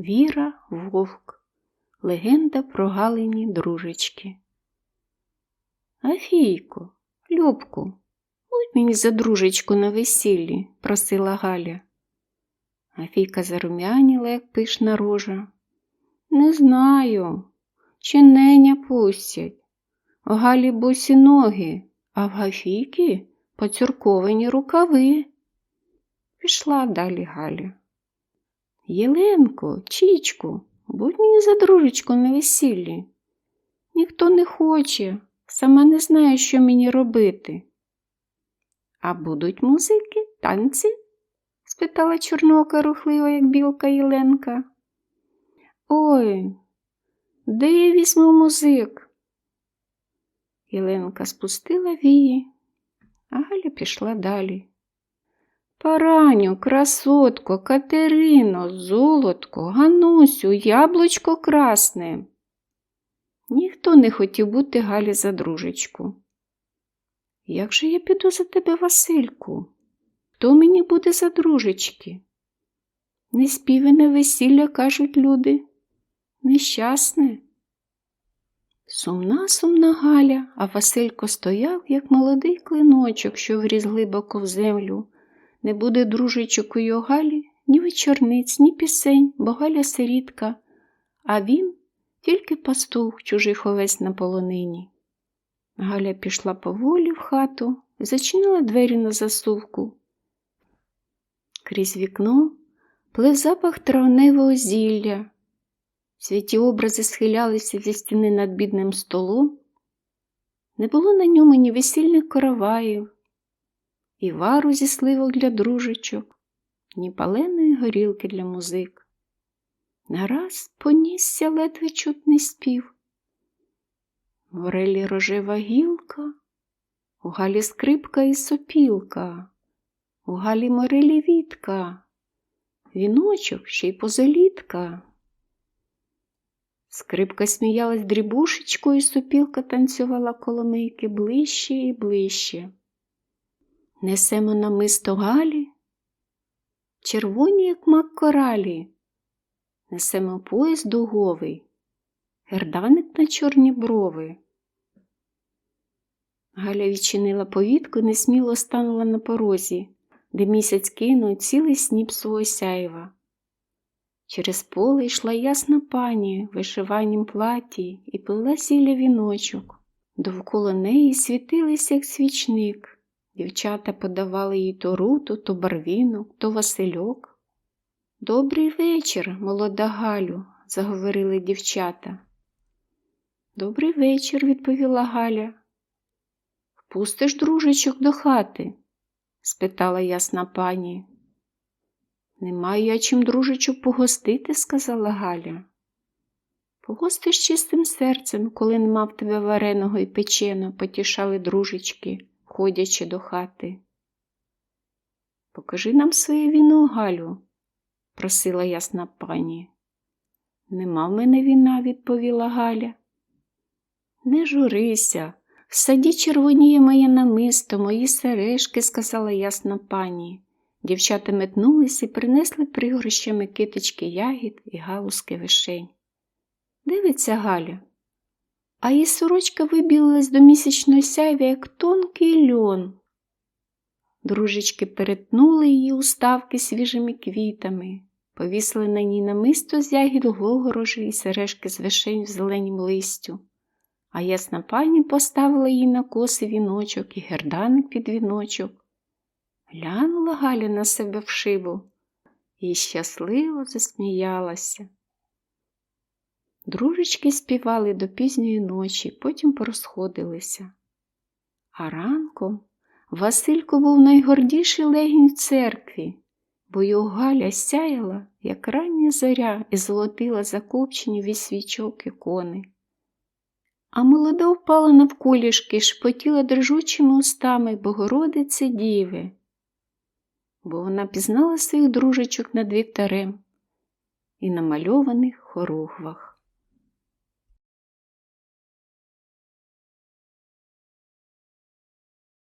Віра Вовк. Легенда про Галині дружечки. Афійко, Любку, будь мені за дружечку на весіллі, просила Галя. Афійка зарум'яніла, як пишна рожа. Не знаю, чи неня пустять. У Галі босі ноги, а в Гафійки поцюрковані рукави. Пішла далі Галя. Єленко, Чічку, будь мені за дружечку на весіллі. Ніхто не хоче, сама не знаю, що мені робити. А будуть музики, танці? спитала чорнока рухлива, як білка Єленка. Ой, де я візьму музик? Єленка спустила вії, а Галя пішла далі. Параню, красотко, Катерино, золотко, Ганусю, яблучко красне. Ніхто не хотів бути Галі за дружечку. Як же я піду за тебе, Васильку? Хто мені буде за дружечки? Неспіване весілля, кажуть люди. Нещасне. Сумна, сумна Галя, а Василько стояв, як молодий клиночок, що вріз глибоко в землю. Не буде дружечок у його Галі, ні вечорниць, ні пісень, бо Галя сирітка, а він тільки пастух чужих овець на полонині. Галя пішла поволі в хату зачинила двері на засувку. Крізь вікно плив запах травневого зілля. Святі образи схилялися зі стіни над бідним столом. Не було на ньому ні весільних караваїв, і вару зі сливок для дружечок, ні паленої горілки для музик. Нараз понісся ледве чутний спів. В орелі рожева гілка, у галі скрипка і сопілка, у галі морелі вітка, віночок ще й позолітка. Скрипка сміялась дрібушечкою, сопілка танцювала коло коломийки ближче і ближче. Несемо намисто Галі, червоні, як мак коралі, несемо пояс дуговий, герданик на чорні брови. Галя відчинила повітку, несміло станула на порозі, де місяць кинув цілий сніп свого сяєва. Через поле йшла ясна пані в вишиванім платі і плела сілля віночок. Довкола неї світилися, як свічник. Дівчата подавали їй то руту, то барвінок, то васильок. Добрий вечір, молода Галю, заговорили дівчата. Добрий вечір, відповіла Галя. Впустиш дружечок до хати? спитала ясна пані. Не маю я чим дружечок погостити, сказала Галя. Погостиш чистим серцем, коли нема в тебе вареного і печено, потішали дружечки, ходячи до хати. Покажи нам своє віно, Галю, просила ясна пані. Нема в мене віна, відповіла Галя. Не журися, в саді червоніє моє намисто, мої сережки, сказала ясна пані. Дівчата метнулись і принесли пригорщами китички ягід і галузки вишень. Дивиться Галя, а її сорочка вибілилась до місячної сяйві, як тонкий льон. Дружечки перетнули її уставки свіжими квітами, повісили на ній намисто з ягід гогорожі і сережки з вишень в зеленім листю, а ясна пані поставила їй на коси віночок і герданик під віночок. Глянула Галя на себе в шибу і щасливо засміялася. Дружечки співали до пізньої ночі, потім порозходилися. А ранком Василько був найгордіший легінь в церкві, бо його Галя сяяла, як рання зоря, і золотила закопчені від свічок ікони. А молода впала навколішки, шпотіла дрижучими устами Богородиці Діви бо вона пізнала своїх дружечок над вівтарем і намальованих хорогвах.